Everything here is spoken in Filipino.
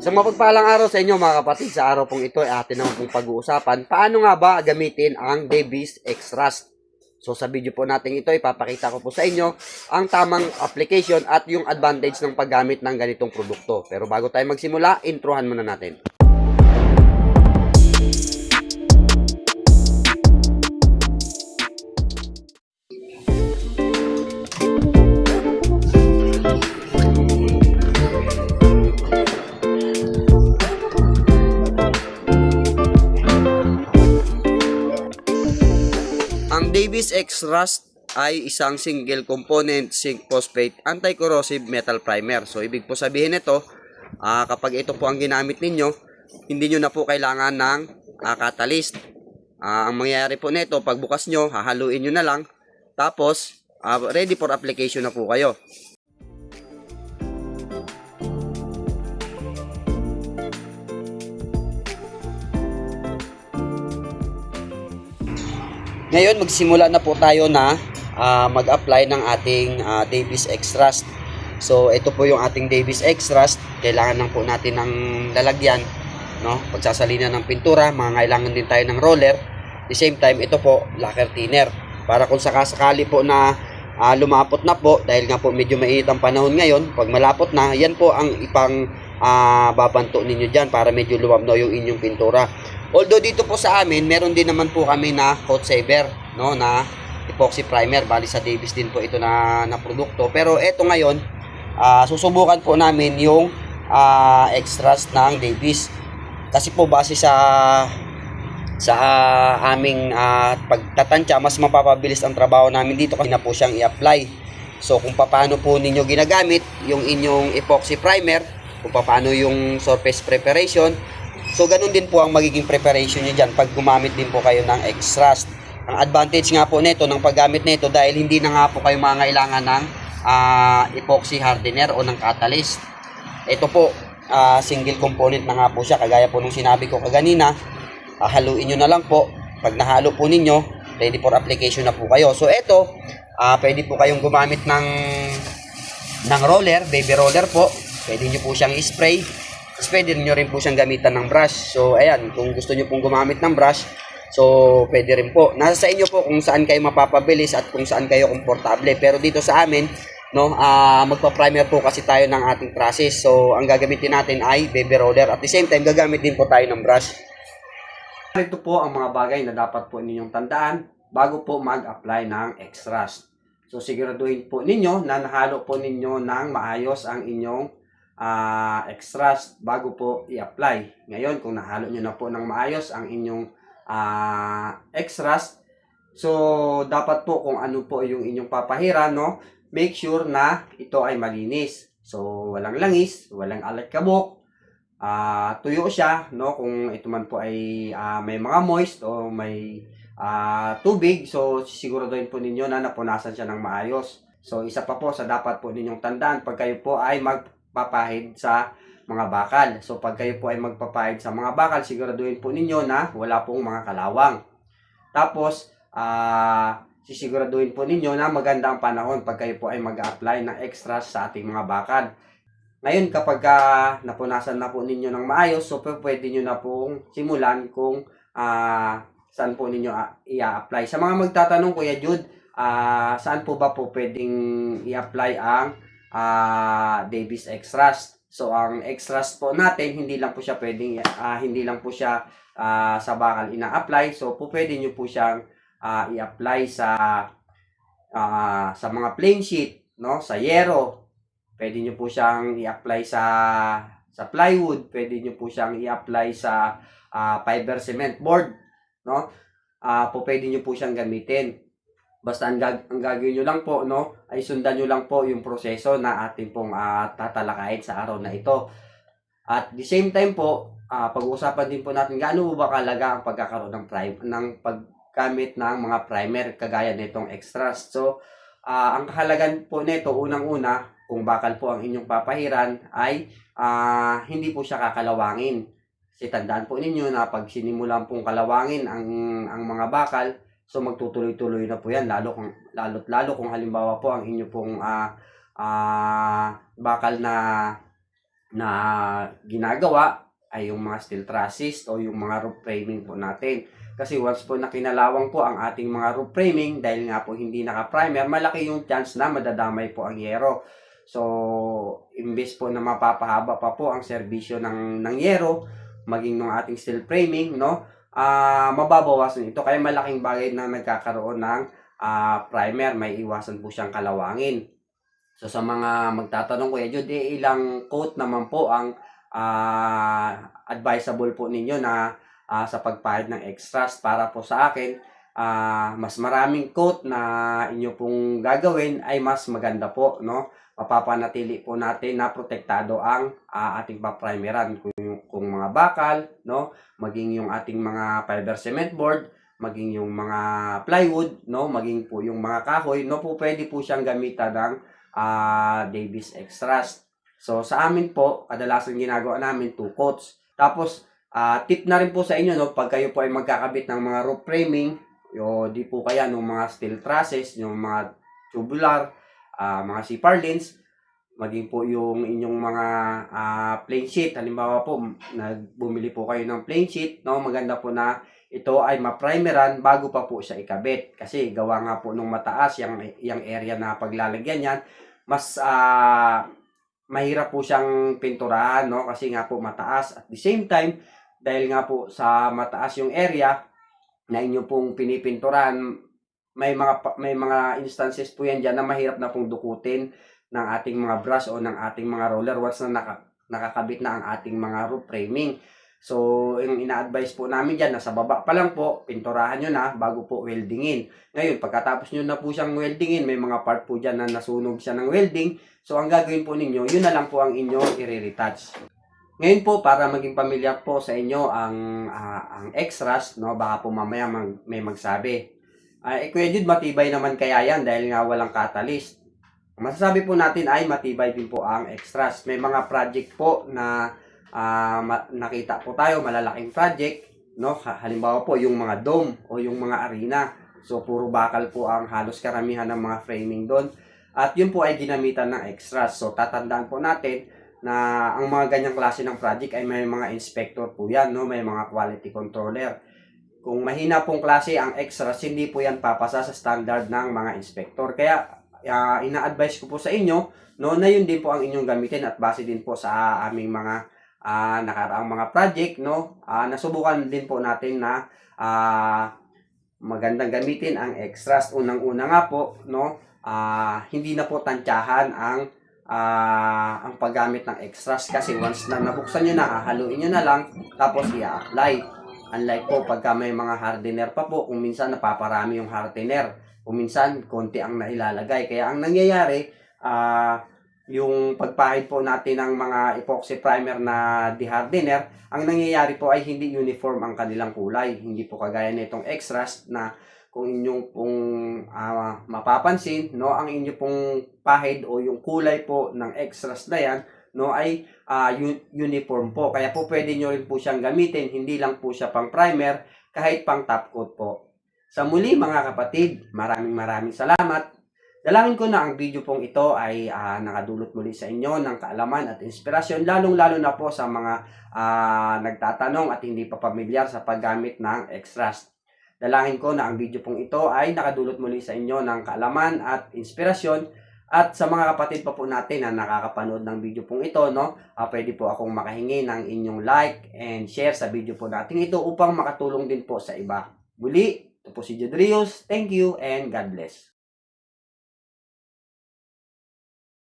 Sa mapagpalang araw sa inyo mga kapatid, sa araw pong ito ay atin naman pong pag-uusapan. Paano nga ba gamitin ang Davis X-Rust? So sa video po natin ito, ipapakita ko po sa inyo ang tamang application at yung advantage ng paggamit ng ganitong produkto. Pero bago tayo magsimula, introhan muna natin. Ang Davis X Rust ay isang single component zinc phosphate anti-corrosive metal primer. So ibig po sabihin nito, ah, kapag ito po ang ginamit ninyo, hindi nyo na po kailangan ng ah, catalyst. Ah, ang mangyayari po nito, pagbukas nyo, hahaluin nyo na lang, tapos ah, ready for application na po kayo. Ngayon, magsimula na po tayo na ah, mag-apply ng ating ah, Davis Rust. So, ito po yung ating Davis Rust. Kailangan lang po natin ng lalagyan, no? Pagsasalina ng pintura, mga kailangan din tayo ng roller. At the same time, ito po, lacquer thinner. Para kung sakasakali po na ah, lumapot na po, dahil nga po medyo mainit ang panahon ngayon, pag malapot na, yan po ang ipang ah, babanto ninyo dyan para medyo lumabno yung inyong pintura. Although dito po sa amin, meron din naman po kami na coat saver, no, na epoxy primer. Bali sa Davis din po ito na, na produkto. Pero ito ngayon, ah, susubukan po namin yung ah, extras ng Davis. Kasi po base sa sa ah, aming ah, pagtatantya, mas mapapabilis ang trabaho namin dito kasi na po siyang i-apply. So kung paano po ninyo ginagamit yung inyong epoxy primer, kung paano yung surface preparation, So, ganun din po ang magiging preparation nyo dyan pag gumamit din po kayo ng X-Rust. Ang advantage nga po nito ng paggamit nito dahil hindi na nga po kayo mangailangan ng ah, epoxy hardener o ng catalyst. Ito po, ah, single component na nga po siya. Kagaya po nung sinabi ko kaganina, ah, haluin nyo na lang po. Pag nahalo po ninyo, ready for application na po kayo. So, ito, ah, pwede po kayong gumamit ng ng roller, baby roller po. Pwede nyo po siyang spray. Tapos pwede nyo rin po siyang gamitan ng brush. So, ayan, kung gusto nyo pong gumamit ng brush, so, pwede rin po. Nasa sa inyo po kung saan kayo mapapabilis at kung saan kayo komportable. Pero dito sa amin, no, ah magpa-primer po kasi tayo ng ating process. So, ang gagamitin natin ay baby roller. At the same time, gagamit din po tayo ng brush. Ito po ang mga bagay na dapat po ninyong tandaan bago po mag-apply ng X-Rust. So, siguraduhin po ninyo na nahalo po ninyo ng maayos ang inyong ah extras bago po i-apply. Ngayon, kung nahalo nyo na po ng maayos ang inyong ah extras, so dapat po kung ano po yung inyong papahiran, no, make sure na ito ay malinis. So, walang langis, walang alat-kabok, ah tuyo siya, no, kung ito man po ay ah, may mga moist o may ah, tubig, so siguraduhin po ninyo na napunasan siya ng maayos. So, isa pa po sa dapat po ninyong tandaan pag kayo po ay mag papahid sa mga bakal. So pag kayo po ay magpapahid sa mga bakal, siguraduhin po ninyo na wala pong mga kalawang. Tapos, ah sisiguraduhin po ninyo na maganda ang panahon pag kayo po ay mag-apply ng extras sa ating mga bakal. Ngayon, kapag ah, napunasan na po ninyo ng maayos, so pwede nyo na pong simulan kung ah, saan po ninyo ah, i-apply. Sa mga magtatanong, Kuya Jude, ah, saan po ba po pwedeng i-apply ang ah Davis X-Rust. So ang X-Rust po natin hindi lang po siya pwedeng ah, hindi lang po siya ah, sa bakal ina-apply. So po pwede niyo po siyang ah, i-apply sa ah, sa mga plain sheet, no? Sa yero. Pwede niyo po siyang i-apply sa sa plywood, pwede niyo po siyang i-apply sa ah, fiber cement board, no? Ah, po pwede niyo po siyang gamitin. Basta ang, gag- ang gagawin nyo lang po, no, ay sundan nyo lang po yung proseso na ating pong ah, tatalakayin sa araw na ito. At the same time po, ah, pag-uusapan din po natin gaano ba kalaga ang pagkakaroon ng prime ng paggamit ng mga primer kagaya nitong extras. So, ah, ang kahalagan po nito unang-una, kung bakal po ang inyong papahiran ay ah, hindi po siya kakalawangin. Kasi tandaan po ninyo na pag sinimulan pong kalawangin ang ang mga bakal, So magtutuloy-tuloy na po 'yan lalo kung lalo't lalo kung halimbawa po ang inyo pong ah ah, bakal na na ginagawa ay yung mga steel trusses o yung mga roof framing po natin. Kasi once po na kinalawang po ang ating mga roof framing dahil nga po hindi naka-primer, malaki yung chance na madadamay po ang yero. So, imbes po na mapapahaba pa po ang serbisyo ng, ng yero, maging ng ating steel framing, no? Ah, mababawasan ito. Kaya malaking bagay na nagkakaroon ng ah, primer, may iwasan po siyang kalawangin. So, sa mga magtatanong, Kuya Jude, eh, ilang coat naman po ang ah, advisable po ninyo na ah, sa pagpahid ng extras para po sa akin, ah, mas maraming coat na inyo pong gagawin ay mas maganda po, no? Mapapanatili po natin na protektado ang ah, ating paprimeran kung, mga bakal, no? Maging yung ating mga fiber cement board, maging yung mga plywood, no? Maging po yung mga kahoy, no? Po pwede po siyang gamitan ng ah, Davis Extras. So sa amin po, kadalasan ginagawa namin two coats. Tapos ah, tip na rin po sa inyo no, pag kayo po ay magkakabit ng mga roof framing, yo di po kaya ng mga steel trusses, yung mga tubular, ah, mga C-par lines, maging po yung inyong mga ah, plain sheet. Halimbawa po, nagbumili po kayo ng plain sheet, no, maganda po na ito ay ma-primeran bago pa po siya ikabit. Kasi gawa nga po nung mataas, yung, yung area na paglalagyan yan, mas ah, mahirap po siyang pinturahan, no? Kasi nga po mataas. At the same time, dahil nga po sa mataas yung area na inyo pong pinipinturahan, may mga may mga instances po yan diyan na mahirap na pong dukutin ng ating mga brush o ng ating mga roller once na naka, nakakabit na ang ating mga roof framing. So, yung ina-advise po namin dyan, nasa baba pa lang po, pinturahan nyo na bago po weldingin. Ngayon, pagkatapos nyo na po siyang weldingin, may mga part po dyan na nasunog siya ng welding. So, ang gagawin po ninyo, yun na lang po ang inyong i-retouch. Ngayon po, para maging pamilyar po sa inyo ang ah, ang extras, no, baka po mamaya mag- may magsabi. Ay, eh, matibay naman kaya yan dahil nga walang catalyst. Masasabi po natin ay matibay din po ang extras. May mga project po na ma- nakita po tayo, malalaking project, no? Ha- Halimbawa po yung mga dome o yung mga arena. So puro bakal po ang halos karamihan ng mga framing doon. At yun po ay ginamitan ng extras. So tatandaan po natin na ang mga ganyang klase ng project ay may mga inspector po yan, no? May mga quality controller. Kung mahina pong klase ang extras, hindi po yan papasa sa standard ng mga inspector. Kaya ah, ina-advise ko po sa inyo no na yun din po ang inyong gamitin at base din po sa aming mga ah, nakaraang mga project no? Ah, nasubukan din po natin na ah, magandang gamitin ang extras. Unang-una nga po no ah, hindi na po tantyahan ang ah, ang paggamit ng extras kasi once na nabuksan nyo na hahaluin nyo na lang tapos i-apply unlike po pagka may mga hardener pa po kung minsan napaparami yung hardener kung minsan konti ang nailalagay kaya ang nangyayari ah yung pagpahid po natin ng mga epoxy primer na dehardener, ang nangyayari po ay hindi uniform ang kanilang kulay. Hindi po kagaya nitong extras na kung inyong pong ah, mapapansin, no, ang inyo pong pahid o yung kulay po ng extras na yan, no, ay un- uniform po. Kaya po pwede nyo rin po siyang gamitin, hindi lang po siya pang primer, kahit pang top coat po. Sa muli mga kapatid, maraming maraming salamat. Dalangin ko na ang video pong ito ay ah, nakadulot muli sa inyo ng kaalaman at inspirasyon, lalong-lalo na po sa mga ah, nagtatanong at hindi pa pamilyar sa paggamit ng extras. Dalangin ko na ang video pong ito ay nakadulot muli sa inyo ng kaalaman at inspirasyon at sa mga kapatid pa po natin na nakakapanood ng video pong ito, no, ah, pwede po akong makahingi ng inyong like and share sa video po natin ito upang makatulong din po sa iba. Muli, ito po si Rios. Thank you and God bless.